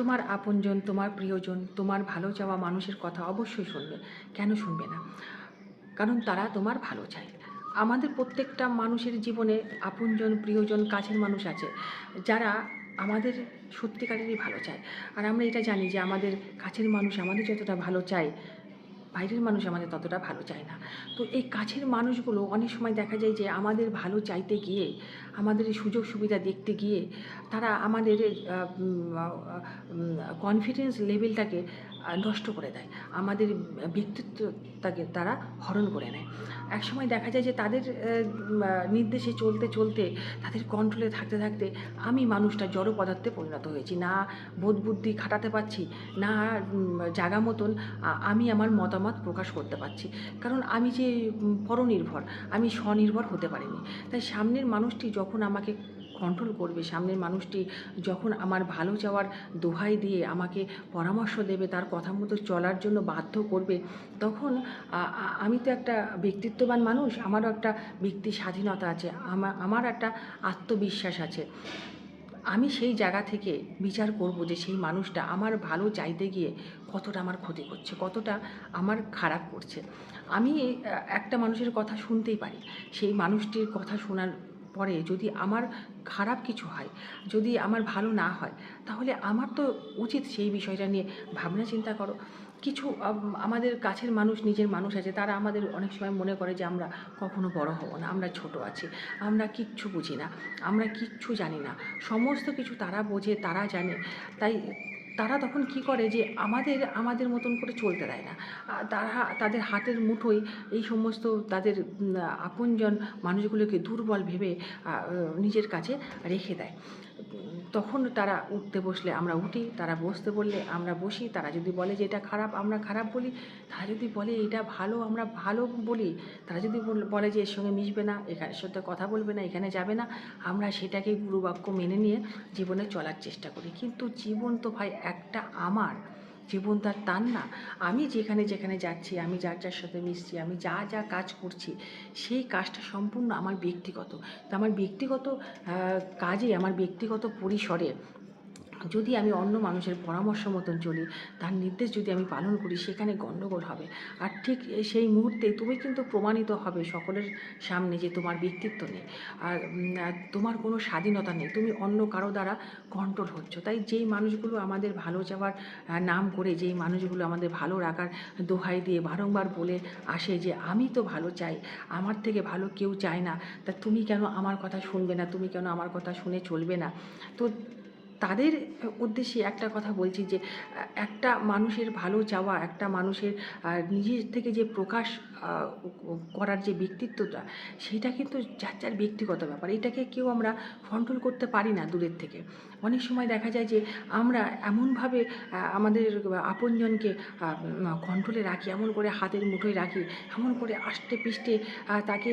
তোমার আপনজন, তোমার প্রিয়জন, তোমার ভালো চাওয়া মানুষের কথা অবশ্যই শুনবে। কেন শুনবে না? কারণ তারা তোমার ভালো চায়। আমাদের প্রত্যেকটা মানুষের জীবনে আপনজন, প্রিয়জন, কাছের মানুষ আছে, যারা আমাদের সত্যিকারেরই ভালো চায়। আর আমরা এটা জানি যে আমাদের কাছের মানুষ আমাদের যতটা ভালো চায় বাইরের মানুষ আমাদের ততটা ভালো চায় না। তো এই কাছের মানুষগুলো অনেক সময় দেখা যায় যে আমাদের ভালো চাইতে গিয়ে, আমাদের সুযোগ সুবিধা দেখতে গিয়ে, তারা আমাদের কনফিডেন্স লেভেলটাকে নষ্ট করে দেয়। আমাদের ব্যক্তিত্বটাকে তারা হরণ করে নেয়। এক সময় দেখা যায় যে তাদের নির্দেশে চলতে চলতে, তাদের কন্ট্রোলে থাকতে থাকতে আমি মানুষটা জড় পদার্থে পরিণত হয়েছি। না বোধ বুদ্ধি খাটাতে পারছি, না জাগা মতন আমি আমার মতামত প্রকাশ করতে পারছি। কারণ আমি যে পরনির্ভর, আমি স্বনির্ভর হতে পারিনি। তাই সামনের মানুষটি যখন আমাকে কন্ট্রোল করবে। সামনের মানুষটি যখন আমার ভালো চাওয়ার দোহাই দিয়ে আমাকে পরামর্শ দেবে, তার কথা মতো চলার জন্য বাধ্য করবে, তখন আমি তো একটা ব্যক্তিত্ববান মানুষ, আমারও একটা ব্যক্তি স্বাধীনতা আছে আমার আমার একটা আত্মবিশ্বাস আছে। আমি সেই জায়গা থেকে বিচার করব যে সেই মানুষটা আমার ভালো চাইতে গিয়ে কতটা আমার ক্ষতি করছে, কতটা আমার খারাপ করছে। আমি একটা মানুষের কথা শুনতেই পারি। সেই মানুষটির কথা শোনার পরে যদি আমার খারাপ কিছু হয়, যদি আমার ভালো না হয়, তাহলে আমার তো উচিত সেই বিষয়টা নিয়ে ভাবনা চিন্তা করো। কিছু আমাদের কাছের মানুষ, নিজের মানুষ আছে, তারা আমাদের অনেক সময় মনে করে যে আমরা কখনো বড় হব না, আমরা ছোট আছি, আমরা কিচ্ছু বুঝি না, আমরা কিচ্ছু জানি না। সমস্ত কিছু তারা বোঝে, তারা জানে। তাই তারা তখন কি করে যে আমাদের আমাদের মতন করে চলতে দেয় না। তারা, তাদের হাতের মুঠোয় এই সমস্ত তাদের আপনজন মানুষগুলোকে দুর্বল ভেবে নিজের কাছে রেখে দেয়। তখন তারা উঠতে বসলে, আমরা উঠি, তারা বসতে বললে, আমরা বসি, তারা যদি বলে যে এটা খারাপ, আমরা খারাপ বলি, তারা যদি বলে এটা ভালো, আমরা ভালো বলি, তারা যদি বল- যে এর সঙ্গে মিশবে না এখানের সাথে কথা বলবে না, এখানে যাবে না, আমরা সেটাকে গুরুবাক্য মেনে নিয়ে জীবনে চলার চেষ্টা করি। কিন্তু জীবন তো ভাই একটা আমার জীবন তার তার না। আমি যেখানে যেখানে যাচ্ছি, আমি যার যার সাথে মিশছি, আমি যা যা কাজ করছি, সেই কাজটা সম্পূর্ণ আমার ব্যক্তিগত। তা আমার ব্যক্তিগত কাজে আমার ব্যক্তিগত পরিসরে যদি আমি অন্য মানুষের পরামর্শ মতন চলি, তার নির্দেশ যদি আমি পালন করি, সেখানে গণ্ডগোল হবে। আর ঠিক সেই মুহূর্তে তুমি কিন্তু প্রমাণিত হবে সকলের সামনে যে তোমার ব্যক্তিত্ব নেই। আর তোমার কোনো স্বাধীনতা নেই। তুমি অন্য কারও দ্বারা কন্ট্রোল হচ্ছ। তাই যেই মানুষগুলো আমাদের ভালো যাওয়ার নাম করে, যেই মানুষগুলো আমাদের ভালো রাখার দোহাই দিয়ে বারংবার বলে আসে যে, আমি তো ভালো চাই, আমার থেকে ভালো কেউ চায় না। তা তুমি কেন আমার কথা শুনবে না? তুমি কেন আমার কথা শুনে চলবে না? তো তাদের উদ্দেশ্যে একটা কথা বলছি যে, একটা মানুষের ভালো চাওয়া, একটা মানুষের নিজের থেকে যে প্রকাশ করার যে ব্যক্তিত্বটা, সেটা কিন্তু যার যার ব্যক্তিগত ব্যাপার। এটাকে কেউ আমরা কন্ট্রোল করতে পারি না দূরের থেকে। অনেক সময় দেখা যায় যে, আমরা এমনভাবে আমাদের আপনজনকে কন্ট্রোলে রাখি, এমন করে হাতের মুঠোয় রাখি, এমন করে আষ্টে পিষ্টে তাকে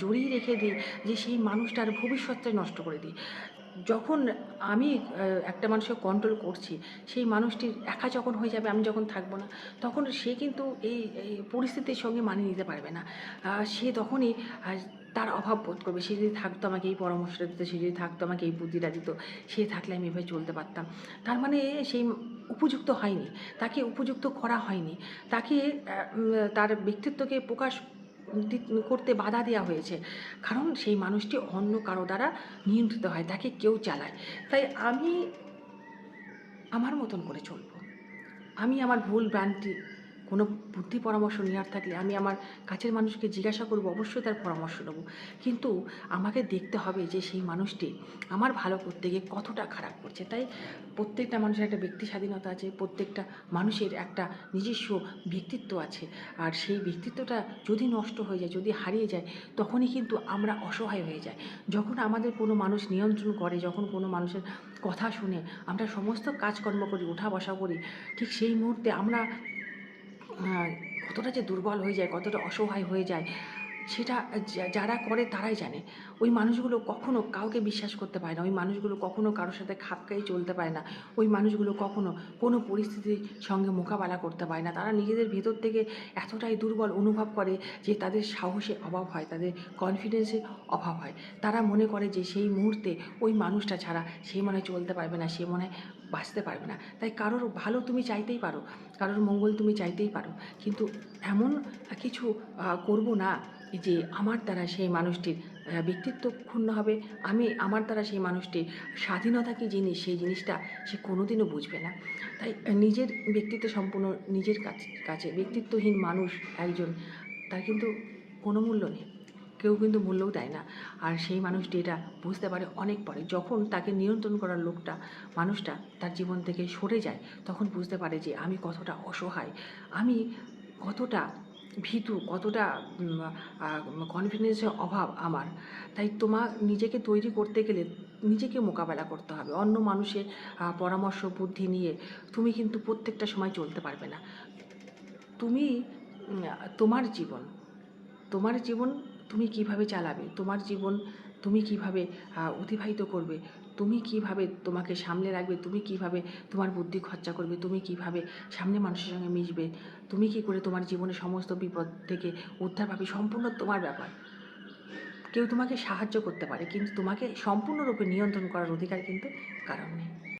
জড়িয়ে রেখে দিই যে, সেই মানুষটার ভবিষ্যৎটাই নষ্ট করে দিই। যখন আমি একটা মানুষকে কন্ট্রোল করছি, সেই মানুষটির একা যখন হয়ে যাবে, আমি যখন থাকব না, তখন সে কিন্তু এই পরিস্থিতির সঙ্গে মানিয়ে নিতে পারবে না। সে তখনই তার অভাব বোধ করবে। সে যদি থাকতো, আমাকে এই পরামর্শটা দিত, সে যদি থাকতো, আমাকে এই বুদ্ধিটা দিত, সে থাকলে আমি এভাবে চলতে পারতাম। তার মানে সেই উপযুক্ত হয়নি। তাকে উপযুক্ত করা হয়নি। তাকে তার ব্যক্তিত্বকে প্রকাশ করতে বাধা দেওয়া হয়েছে। কারণ সেই মানুষটি অন্য কারও দ্বারা নিয়ন্ত্রিত হয়, তাকে কেউ চালায়। তাই আমি আমার মতন করে চলবো। আমি আমার ভুল ভ্রান্তি কোনো বুদ্ধি পরামর্শ নেওয়ার থাকলে আমি আমার কাছের মানুষকে জিজ্ঞাসা করব, অবশ্যই তার পরামর্শ নেব। কিন্তু আমাকে দেখতে হবে যে সেই মানুষটি আমার ভালো করতে গিয়ে কতটা খারাপ করছে। তাই প্রত্যেকটা মানুষের একটা ব্যক্তি স্বাধীনতা আছে, প্রত্যেকটা মানুষের একটা নিজস্ব ব্যক্তিত্ব আছে। আর সেই ব্যক্তিত্বটা যদি নষ্ট হয়ে যায়, যদি হারিয়ে যায়, তখনই কিন্তু আমরা অসহায় হয়ে যাই। যখন আমাদের কোনো মানুষ নিয়ন্ত্রণ করে, যখন কোনো মানুষের কথা শুনে আমরা সমস্ত কাজকর্ম করি ওঠা বসা করি, ঠিক সেই মুহূর্তে আমরা কতটা যে দুর্বল হয়ে যায়, কতটা অসহায় হয়ে যায়, সেটা যারা করে তারাই জানে। ওই মানুষগুলো কখনো কাউকে বিশ্বাস করতে পারে না, ওই মানুষগুলো কখনো কারোর সাথে খাপ খাইয়ে চলতে পারে না, ওই মানুষগুলো কখনো কোনো পরিস্থিতির সঙ্গে মোকাবেলা করতে পারে না। তারা নিজেদের ভেতর থেকে এতটাই দুর্বল অনুভব করে যে তাদের সাহসে অভাব হয়, তাদের কনফিডেন্সের অভাব হয়। তারা মনে করে যে সেই মুহূর্তে ওই মানুষটা ছাড়া সে মনে চলতে পারবে না, সে মনে বাঁচতে পারবে না। তাই কারোর ভালো তুমি চাইতেই পারো, কারোর মঙ্গল তুমি চাইতেই পারো। কিন্তু এমন কিছু করব না যে আমার দ্বারা সেই মানুষটির ব্যক্তিত্ব ক্ষুণ্ণ হবে। আমি আমার দ্বারা সেই মানুষটির স্বাধীনতা কী জিনিস, সেই জিনিসটা সে কোনোদিনও বুঝবে না। তাই নিজের ব্যক্তিত্ব সম্পূর্ণ নিজের কাছে। ব্যক্তিত্বহীন মানুষ একজন, তার কিন্তু কোনো মূল্য নেই। কেউ কিন্তু মূল্যও দেয় না। আর সেই মানুষটি এটা বুঝতে পারে অনেক পরে। যখন তাকে নিয়ন্ত্রণ করার লোকটা, মানুষটা তার জীবন থেকে সরে যায়, তখন বুঝতে পারে যে আমি কতটা অসহায়। আমি কতটা ভীতু, কতটা কনফিডেন্সের অভাব আমার। তাই তোমার নিজেকে তৈরি করতে গেলে নিজেকে মোকাবেলা করতে হবে। অন্য মানুষের পরামর্শ, বুদ্ধি নিয়ে তুমি কিন্তু প্রত্যেকটা সময় চলতে পারবে না। তুমি তোমার জীবন তোমার জীবন তুমি কীভাবে চালাবে? তোমার জীবন তুমি কীভাবে অতিবাহিত করবে? তুমি কীভাবে তোমাকে সামলে রাখবে? তুমি কীভাবে তোমার বুদ্ধি খরচা করবে? তুমি কীভাবে সামনে মানুষের সঙ্গে মিশবে? তুমি কি করে তোমার জীবনের সমস্ত বিপদ থেকে উদ্ধার পাবে? সম্পূর্ণ তোমার ব্যাপার। কেউ তোমাকে সাহায্য করতে পারে, কিন্তু তোমাকে সম্পূর্ণরূপে নিয়ন্ত্রণ করার অধিকার কিন্তু কারণ নেই।